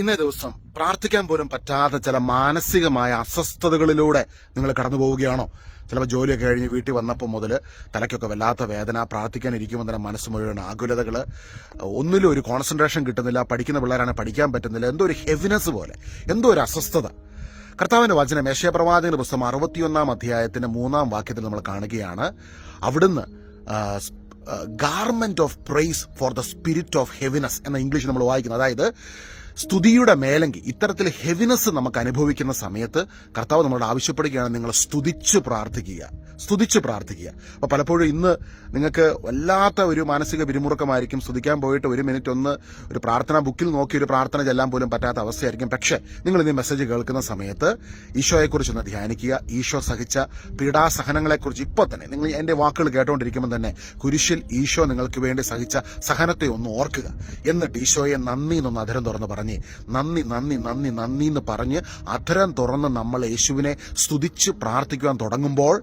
ഇന്നേ ദിവസം പ്രാർത്ഥിക്കാൻ പോലും പറ്റാത്ത ചില മാനസികമായ അസ്വസ്ഥതകളിലൂടെ നിങ്ങൾ കടന്നു പോവുകയാണോ? ചിലപ്പോൾ ജോലിയൊക്കെ കഴിഞ്ഞ് വീട്ടിൽ വന്നപ്പോൾ മുതൽ തലയ്ക്കൊക്കെ വല്ലാത്ത വേദന പ്രാർത്ഥിക്കാൻ ഇരിക്കുമ്പോൾ തന്നെ മനസ്സ് മുഴുവൻ ആകുലതകൾ ഒന്നിലും ഒരു കോൺസെൻട്രേഷൻ കിട്ടുന്നില്ല പഠിക്കുന്ന പിള്ളേരാണ് പഠിക്കാൻ പറ്റുന്നില്ല. എന്തോ ഒരു ഹെവിനെസ് പോലെ എന്തോ ഒരു അസ്വസ്ഥത. കർത്താവിന്റെ വചനം മേശയപ്രവാചകന്റെ പുസ്തകം അറുപത്തിയൊന്നാം അധ്യായത്തിന്റെ മൂന്നാം വാക്യത്തിൽ നമ്മൾ കാണുകയാണ്. അവിടുന്ന് garment of praise for the spirit of heaviness എന്ന ഇംഗ്ലീഷ് നമ്മൾ വായിക്കുന്നത് അതായത് സ്തുതിയുടെ മേലങ്കി ഇത്തരത്തിൽ ഹെവിനെസ് നമുക്ക് അനുഭവിക്കുന്ന സമയത്ത് കർത്താവ് നമ്മളോട് ആവശ്യപ്പെടുകയാണ് നിങ്ങൾ സ്തുതിച്ച് പ്രാർത്ഥിക്കുക സ്തുതിച്ച് പ്രാർത്ഥിക്കുക. അപ്പൊ പലപ്പോഴും ഇന്ന് നിങ്ങൾക്ക് വല്ലാത്ത ഒരു മാനസിക പിരിമുറുക്കമായിരിക്കും. സ്തുതിക്കാൻ പോയിട്ട് ഒരു മിനിറ്റ് ഒന്ന് ഒരു പ്രാർത്ഥന ബുക്കിൽ നോക്കി ഒരു പ്രാർത്ഥന ചെല്ലാൻ പോലും പറ്റാത്ത അവസ്ഥയായിരിക്കും. പക്ഷേ നിങ്ങൾ ഇന്ന് മെസ്സേജ് കേൾക്കുന്ന സമയത്ത് ഈശോയെക്കുറിച്ച് ഒന്ന് ധ്യാനിക്കുക ഈശോ സഹിച്ച പീഡാസഹനങ്ങളെക്കുറിച്ച് ഇപ്പോൾ തന്നെ നിങ്ങൾ എന്റെ വാക്കുകൾ കേട്ടുകൊണ്ടിരിക്കുമ്പോൾ തന്നെ കുരിശിൽ ഈശോ നിങ്ങൾക്ക് വേണ്ടി സഹിച്ച സഹനത്തെ ഒന്ന് ഓർക്കുക. എന്നിട്ട് ഈശോയെ നന്ദി എന്നൊന്ന് അധരം തുറന്ന് പറഞ്ഞ് നന്ദി നന്ദി നന്ദി നന്ദി എന്ന് പറഞ്ഞ് അധരം തുറന്ന് നമ്മൾ യേശുവിനെ സ്തുതിച്ച് പ്രാർത്ഥിക്കുവാൻ തുടങ്ങുമ്പോൾ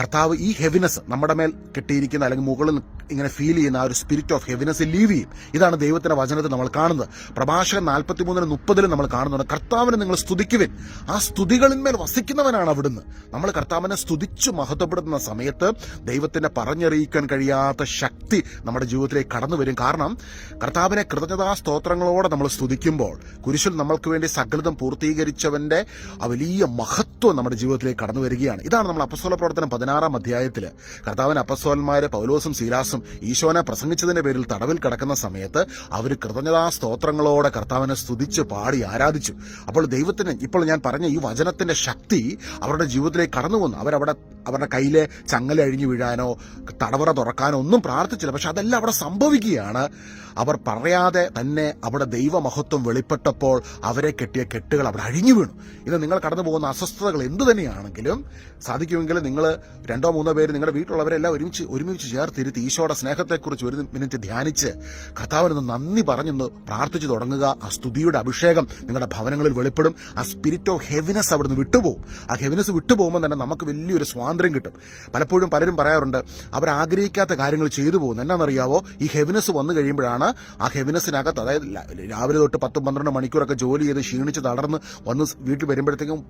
കർത്താവ് ഈ ഹെവിനെസ് നമ്മുടെ മേൽ കെട്ടിയിരിക്കുന്ന അല്ലെങ്കിൽ മുകളിൽ ഇങ്ങനെ ഫീൽ ചെയ്യുന്ന ആ ഒരു സ്പിരിറ്റ് ഓഫ് ഹെവിനെസ് ലീവ് ചെയ്യും. ഇതാണ് ദൈവത്തിന്റെ വചനത്തിൽ നമ്മൾ കാണുന്നത്. പ്രഭാഷകൻ നാൽപ്പത്തി മൂന്നിന് മുപ്പതിലും നമ്മൾ കാണുന്നുണ്ട്. കർത്താവിനെ നിങ്ങൾ സ്തുതിക്കുവിൻ. ആ സ്തുതികളിന്മേൽ വസിക്കുന്നവനാണ് അവിടുന്ന്. നമ്മൾ കർത്താവിനെ സ്തുതിച്ചു മഹത്വപ്പെടുത്തുന്ന സമയത്ത് ദൈവത്തിന്റെ പറഞ്ഞറിയിക്കാൻ കഴിയാത്ത ശക്തി നമ്മുടെ ജീവിതത്തിലേക്ക് കടന്നു വരും. കാരണം കർത്താവിനെ കൃതജ്ഞതാ സ്തോത്രങ്ങളോടെ നമ്മൾ സ്തുതിക്കുമ്പോൾ കുരിശിൽ നമ്മൾക്ക് വേണ്ടി സകലതം പൂർത്തീകരിച്ചവന്റെ ആ വലിയ മഹത്വം നമ്മുടെ ജീവിതത്തിലേക്ക് കടന്നു വരികയാണ്. ഇതാണ് നമ്മൾ അപ്പസ്തോല പ്രവർത്തനം പതിനാറാം അധ്യായത്തിൽ കർത്താവിന് അപ്പസ്വലന്മാരെ പൗലോസും സീലാസും ഈശോനെ പ്രസംഗിച്ചതിന്റെ പേരിൽ തടവിൽ കിടക്കുന്ന സമയത്ത് അവർ കൃതജ്ഞതാ സ്തോത്രങ്ങളോടെ കർത്താവിനെ സ്തുതിച്ച് പാടി ആരാധിച്ചു. അപ്പോൾ ദൈവത്തിന് ഇപ്പോൾ ഞാൻ പറഞ്ഞ ഈ വചനത്തിന്റെ ശക്തി അവരുടെ ജീവിതത്തിലേക്ക് കടന്നു വന്നു. അവരവിടെ അവരുടെ കയ്യിലെ ചങ്ങല അഴിഞ്ഞു വീഴാനോ തടവറ തുറക്കാനോ ഒന്നും പ്രാർത്ഥിച്ചില്ല. പക്ഷെ അതെല്ലാം അവിടെ സംഭവിക്കുകയാണ്. അവർ പറയാതെ തന്നെ അവിടെ ദൈവമഹത്വം വെളിപ്പെട്ടപ്പോൾ അവരെ കെട്ടിയ കെട്ടുകൾ അവിടെ അഴിഞ്ഞു വീണു. ഇത് നിങ്ങൾ കടന്നു പോകുന്ന അസ്വസ്ഥതകൾ എന്തു തന്നെയാണെങ്കിലും സാധിക്കുമെങ്കിൽ നിങ്ങൾ രണ്ടോ മൂന്നോ പേര് നിങ്ങളുടെ വീട്ടിലുള്ളവരെല്ലാം ഒരുമിച്ച് ഒരുമിച്ച് ചേർത്തിരുത്തി ഈശോയുടെ സ്നേഹത്തെക്കുറിച്ച് ഒരു മിനിറ്റ് ധ്യാനിച്ച് കർത്താവിനൊന്ന് നന്ദി പറഞ്ഞൊന്ന് പ്രാർത്ഥിച്ചു തുടങ്ങുക. ആ സ്തുതിയുടെ അഭിഷേകം നിങ്ങളുടെ ഭവനങ്ങളിൽ വെളിപ്പെടും. ആ സ്പിരിറ്റ് ഓഫ് ഹെവിനെസ് അവിടുന്ന് വിട്ടുപോകും ആ ഹെവിനെസ് വിട്ടുപോകുമ്പോൾ തന്നെ നമുക്ക് വലിയൊരു സ്വാതന്ത്ര്യം കിട്ടും. പലപ്പോഴും പലരും പറയാറുണ്ട് അവർ ആഗ്രഹിക്കാത്ത കാര്യങ്ങൾ ചെയ്തു പോകുന്നു. എന്നാണെന്നറിയാവോ ഈ ഹെവിനെസ് വന്നു കഴിയുമ്പോഴാണ് ആ ഹെവിനെസിനകത്ത് അതായത് രാവിലെ തൊട്ട് പത്തും പന്ത്രണ്ട് മണിക്കൂറൊക്കെ ജോലി ചെയ്ത് ക്ഷീണിച്ച് തളർന്ന് വന്ന് വീട്ടിൽ വരുമ്പോഴത്തേക്കും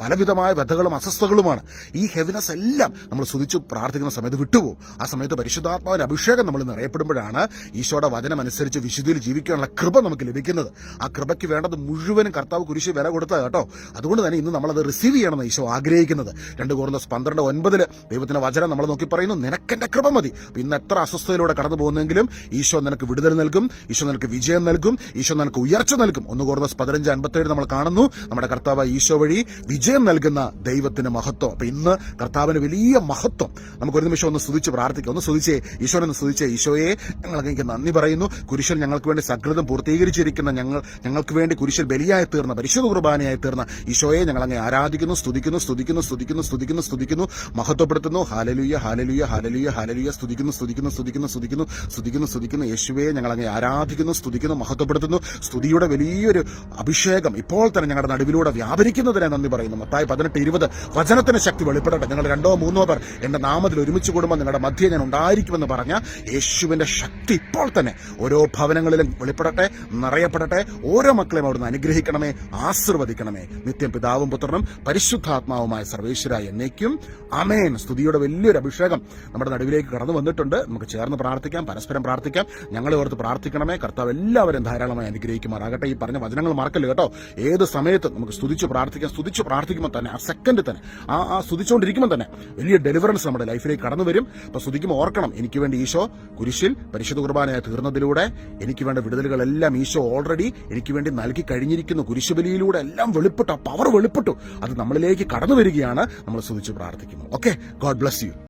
പലവിധമായ വ്യഥകളും അസ്വസ്ഥകളുമാണ്. ഈ ഹെവിനെസ് എല്ലാം നമ്മൾ സ്തുതിച്ചു പ്രാർത്ഥിക്കുന്ന സമയത്ത് വിട്ടുപോകും. ആ സമയത്ത് പരിശുദ്ധാത്മാവിന്റെ അഭിഷേകം നമ്മൾ നിറയപ്പെടുമ്പോഴാണ് ഈശോയുടെ വചനം അനുസരിച്ച് വിശുദ്ധിയിൽ ജീവിക്കാനുള്ള കൃപ നമുക്ക് ലഭിക്കുന്നത്. ആ കൃപയ്ക്ക് വേണ്ടത് മുഴുവനും കർത്താവ് കുരിശ് വില കൊടുത്തത് കേട്ടോ. അതുകൊണ്ട് തന്നെ ഇന്ന് നമ്മളത് റിസീവ് ചെയ്യണമെന്ന് ഈശോ ആഗ്രഹിക്കുന്നത്. രണ്ട് കോർന്നസ് പന്ത്രണ്ട് ഒൻപതിൽ ദൈവത്തിന്റെ വചനം നമ്മൾ നോക്കി പറയുന്നു നിനക്കെന്റെ കൃപ മതി. ഇന്ന് എത്ര അസ്വസ്ഥതയിലൂടെ കടന്നു പോകുന്നെങ്കിലും ഈശോ നിനക്ക് വിടുതൽ നൽകും ഈശോ നിനക്ക് വിജയം നൽകും ഈശോ നിനക്ക് ഉയർച്ച നൽകും. ഒന്ന് കോർന്നസ് പതിനഞ്ച് അൻപത്തേഴ് നമ്മൾ കാണുന്നു. നമ്മുടെ കർത്താവ് ഈശോ വഴി വിജയം നൽകുന്ന ദൈവത്തിന് മഹത്വം. അപ്പൊ ഇന്ന് കർത്താവിന് വലിയ മഹത്വം. നമുക്ക് ഒരു നിമിഷം ഒന്ന് സ്തുതിച്ച് പ്രാർത്ഥിക്കാം. ഒന്ന് സ്തുതിച്ചേ ഈശോനെ സ്തുതിച്ചേ ഈശോയെ ഞങ്ങൾ അങ്ങേക്ക് നന്ദി പറയുന്നു. കുരിശൻ ഞങ്ങൾക്ക് വേണ്ടി സകൃതം പൂർത്തീകരിച്ചിരിക്കുന്ന ഞങ്ങൾ ഞങ്ങൾക്ക് വേണ്ടി കുരിശൻ ബലിയായി തീർന്ന പരിശുദ്ധ കുർബാനയായി തീർന്ന ഈശോയെ ഞങ്ങൾ അങ്ങ് ആരാധിക്കുന്നു സ്തുതിക്കുന്നു സ്തുതിക്കുന്നു സ്തുതിക്കുന്നു സ്തുതിക്കുന്നു സ്തുതിക്കുന്നു മഹത്വപ്പെടുത്തുന്നു. ഹാലലുയ ഹാലലുയ ഹാലലുയ ഹാലലുയ സ്തുതിക്കുന്നു സ്തുതിക്കുന്നു സ്തുതിക്കുന്നു സ്തുതിക്കുന്നു സ്തുതിക്കുന്നു സ്തുതിക്കുന്നു. യേശുവെ ഞങ്ങൾ അങ്ങ് ആരാധിക്കുന്നു സ്തുതിക്കുന്നു മഹത്വപ്പെടുത്തുന്നു. സ്തുതിയുടെ വലിയൊരു അഭിഷേകം ഇപ്പോൾ തന്നെ ഞങ്ങളുടെ നടുവിലൂടെ വ്യാപരിക്കുന്നതിനെ നന്ദി പറയുന്നു. മത്തായി പതിനെട്ട് ഇരുപത്. വചനത്തിന് ശക്തി വെളിപ്പെടട്ടെ. ഞങ്ങൾ രണ്ടോ മൂന്നോ പേർ എന്റെ നാമത്തിൽ ഒരുമിച്ച് കൂടുമ്പോൾ നിങ്ങളുടെ മധ്യേ ഞാൻ ഉണ്ടായിരിക്കുമെന്ന് പറഞ്ഞ യേശുവിന്റെ ശക്തി ഇപ്പോൾ തന്നെ ഓരോ ഭവനങ്ങളിലും വെളിപ്പെടട്ടെ നിറയപ്പെടട്ടെ ഓരോ മക്കളെയും അവിടുന്ന് അനുഗ്രഹിക്കണമേ ആശീർവദിക്കണമേ. നിത്യം പിതാവും പുത്രനും പരിശുദ്ധാത്മാവുമായ സർവേശ്വര എന്നേക്കും. അമേൻ സ്തുതിയുടെ വലിയൊരു അഭിഷേകം നമ്മുടെ നടുവിലേക്ക് കടന്നു വന്നിട്ടുണ്ട്. നമുക്ക് ചേർന്ന് പ്രാർത്ഥിക്കാം പരസ്പരം പ്രാർത്ഥിക്കാം. ഞങ്ങളെ ഓർത്ത് പ്രാർത്ഥിക്കണമേ. കർത്താവ് എല്ലാവരും ധാരാളമായി അനുഗ്രഹിക്കുമാറാകട്ടെ. ഈ പറഞ്ഞ വചനങ്ങൾ മറക്കല്ലേ കേട്ടോ? ഏത് സമയത്തും നമുക്ക് സ്തുതിച്ച് പ്രാർത്ഥിക്കാം സ്തുതിച്ച് പ്രാർത്ഥിക്കുമ്പോൾ തന്നെ ആ സെക്കൻഡ് തന്നെ ആ ആ സ്തുതിച്ചുകൊണ്ടിരിക്കുമ്പോൾ തന്നെ വലിയ ഡെലിവറൻസ് നമ്മുടെ ലൈഫിലേക്ക് കടന്നു വരും. അപ്പൊ ശ്രുതിക്കും ഓർക്കണം. എനിക്ക് വേണ്ടി ഈശോ കുരിശിൽ പരിശുദ്ധ കുർബാനയായി തീർന്നതിലൂടെ എനിക്ക് വേണ്ട വിടുതലുകളെല്ലാം ഈശോ ഓൾറെഡി എനിക്ക് വേണ്ടി നൽകി കഴിഞ്ഞിരിക്കുന്ന. കുരിശുബലിയിലൂടെ എല്ലാം വെളിപ്പെട്ടു. ആ പവർ വെളിപ്പെട്ടു. അത് നമ്മളിലേക്ക് കടന്നു വരികയാണ്. നമ്മൾ ശ്രുതിച്ച് പ്രാർത്ഥിക്കുന്നത് ഓക്കെ ഗോഡ് ബ്ലസ് യു